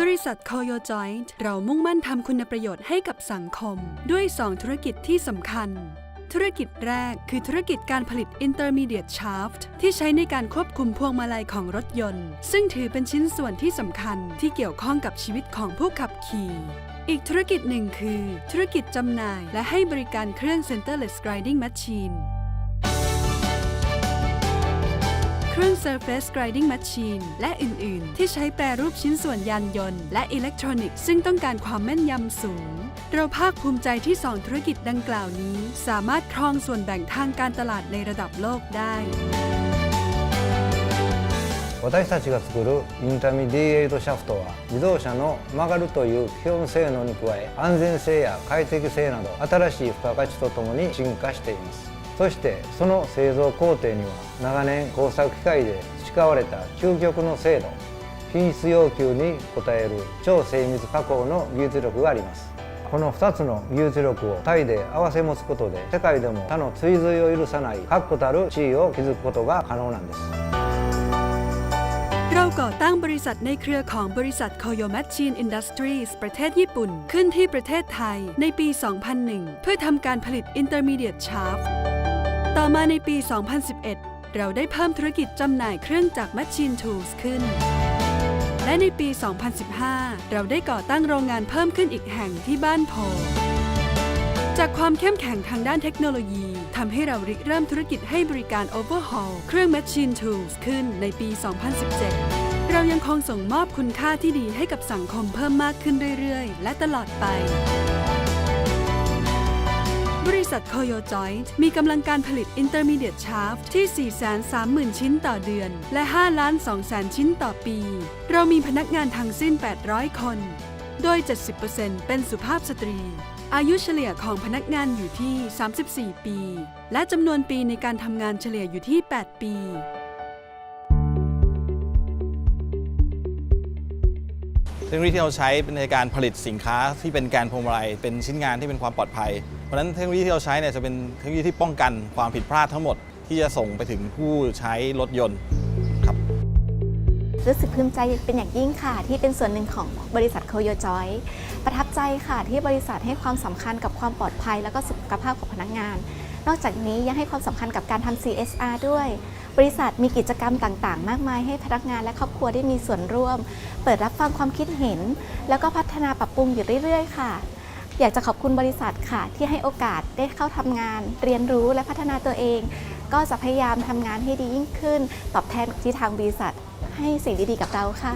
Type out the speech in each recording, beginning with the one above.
บริษัท Koyo Joint เรามุ่งมั่นทำคุณประโยชน์ให้กับสังคม ด้วย 2 ธุรกิจที่สำคัญ ธุรกิจแรกคือธุรกิจการผลิต Intermediate Shaft ที่ใช้ในการควบคุมพวงมาลัยของรถยนต์ ซึ่งถือเป็นชิ้นส่วนที่สำคัญที่เกี่ยวข้องกับชีวิตของผู้ขับขี่อีกธุรกิจหนึ่งคือ ธุรกิจจำหน่ายและให้บริการเครื่อง Centerless Grinding Machine รื่อง Surface Grinding Machine และอื่น ๆ ที่ใช้แปรรูปชิ้นส่วนยานยนต์ และอิเล็กทรอนิกส์ซึ่งต้องการความแม่นยำสูง เราภาคภูมิใจที่ 2 ธุรกิจดังกล่าวนี้ สามารถครองส่วนแบ่งทางการตลาดในระดับโลกได้ 私たちが作るインターミディエイトシャフトは自動車の曲がるという基本性能に加え安全性や快適性など新しい付加価値とともに進化しています そしてその製造工程には長年工作機械で培われた究極の精度品質要求に応える超精密加工の技術力がありますこの2つの技術力をタイで合わせ持つことで世界でも他の追随を許さない確固たる地位を築くことが可能なんです เราก่อตั้งบริษัทในเครือของบริษัท Koyo Machine Industries ประเทศญี่ปุ่น ขึ้นที่ประเทศไทยในปี 2001 เพื่อทำการผลิต Intermediate Shaft ต่อมา ต่อมาในปี 2011 เราได้เพิ่มธุรกิจจำหน่ายเครื่องจักร Machine Tools ขึ้น และในปี 2015 เราได้ก่อตั้งโรงงานเพิ่มขึ้นอีกแห่งที่บ้านโพ จากความเข้มแข็งทางด้านเทคโนโลยีทำให้เราริเริ่มธุรกิจให้บริการ Overhaul เครื่อง Machine Tools ขึ้นในปี 2017 เรายังคงส่งมอบคุณค่าที่ดีให้กับสังคมเพิ่มมากขึ้นเรื่อยๆ และตลอดไป ษัท Koyo Joint มีกำลังการผลิต Intermediate Shaft ที่ 430,000 ชิ้นต่อเดือน และ 5 ล้าน200,000ชิ้นต่อปี เรามีพนักงานทั้งสิ้น 800 คน โดย 70%เป็นสุภาพสตรี อายุเฉลี่ยของพนักงานอยู่ที่ 34 ปี และจำนวนปีในการทำงานเฉลี่ยอยู่ที่ 8 ปี เทคโนโลยีที่เราใช้เป็นในการผลิตสินค้าที่เป็นแกนพวงมาลัยเป็นชิ้นงานที่เป็นความปลอดภัย เพราะฉะนั้นเทคโนโลยีที่เราใช้เนี่ยจะเป็นเทคโนโลยีที่ป้องกันความผิดพลาดทั้งหมดที่จะส่งไปถึงผู้ใช้รถยนต์ครับรู้สึกภูมิใจเป็นอย่างยิ่งค่ะ ที่เป็นส่วนหนึ่งของบริษัทโคโยจอยประทับใจค่ะที่บริษัทให้ความสำคัญกับความปลอดภัย และก็สุขภาพของพนักงาน นอกจากนี้ยังให้ความสำคัญกับการทำ CSR ด้วย บริษัทมีกิจกรรมต่างๆ มากมายให้พนักงานและครอบครัวได้มีส่วนร่วม เปิดรับฟังความคิดเห็น แล้วก็พัฒนาปรับปรุงอยู่เรื่อยๆ ค่ะ อยากจะขอบคุณบริษัทค่ะ ที่ให้โอกาสได้เข้าทำงาน เรียนรู้และพัฒนาตัวเอง ก็จะพยายามทำงานให้ดียิ่งขึ้น ตอบแทนที่ทางบริษัท ให้สิ่งดีๆกับเราค่ะ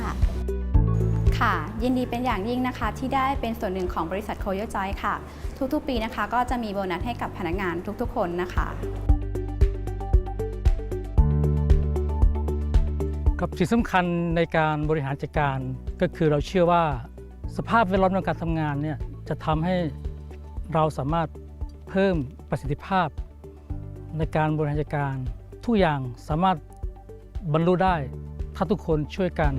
ค่ะยินดีเป็นอย่างยิ่งนะคะที่ได้เป็นส่วนหนึ่งของบริษัทโคโยจอยค่ะ ทุกๆ ปีนะคะ ก็จะมีโบนัสให้กับพนักงานทุกๆ คนนะคะ กับสิ่งสำคัญในการบริหารจัดการก็คือเราเชื่อว่าสภาพแวดล้อมในการทำงานเนี่ยจะทำให้เราสามารถเพิ่มประสิทธิภาพ ในการบริหารจัดการทุกอย่างสามารถบรรลุได้ถ้าทุกคนช่วยกัน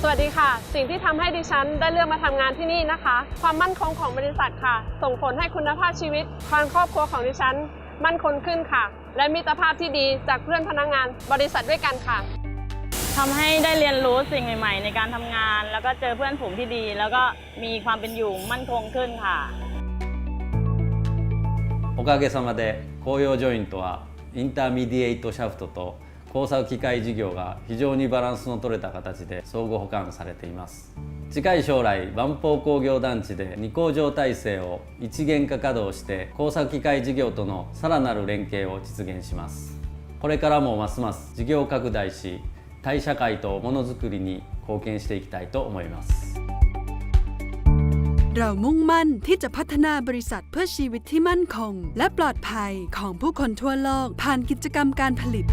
สวัสดีค่ะ สิ่งที่ทำให้ดิฉันได้เลือกมาทำงานที่นี่นะคะ ความมั่นคงของบริษัทค่ะ ส่งผลให้คุณภาพชีวิตความครอบครัวของดิฉัน มั่นคงขึ้นค่ะ และมิตรภาพที่ดีจากเพื่อนพนักงานบริษัทด้วยกันค่ะ ทำให้ได้เรียนรู้สิ่งใหม่ ๆ ในการทำงาน แล้วก็เจอเพื่อนฝูงที่ดี แล้วก็มีความเป็นอยู่มั่นคงขึ้นค่ะ おかげさまで紅葉ジョイントはインターミディエイトシャフトと工作機械事業が非常にバランスの取れた形で相互補完されています近い将来万宝工業団地で二工場体制を一元化稼働して工作機械事業とのさらなる連携を実現しますこれからもますます事業拡大し タイ社会とものづくりに貢献していきたいと思います เรามุ่งมั่นที่จะพัฒนาบริษัทเพื่อชีวิตที่มั่นคง และปลอดภัยของผู้คนทั่วโลกผ่านกิจกรรมการผลิต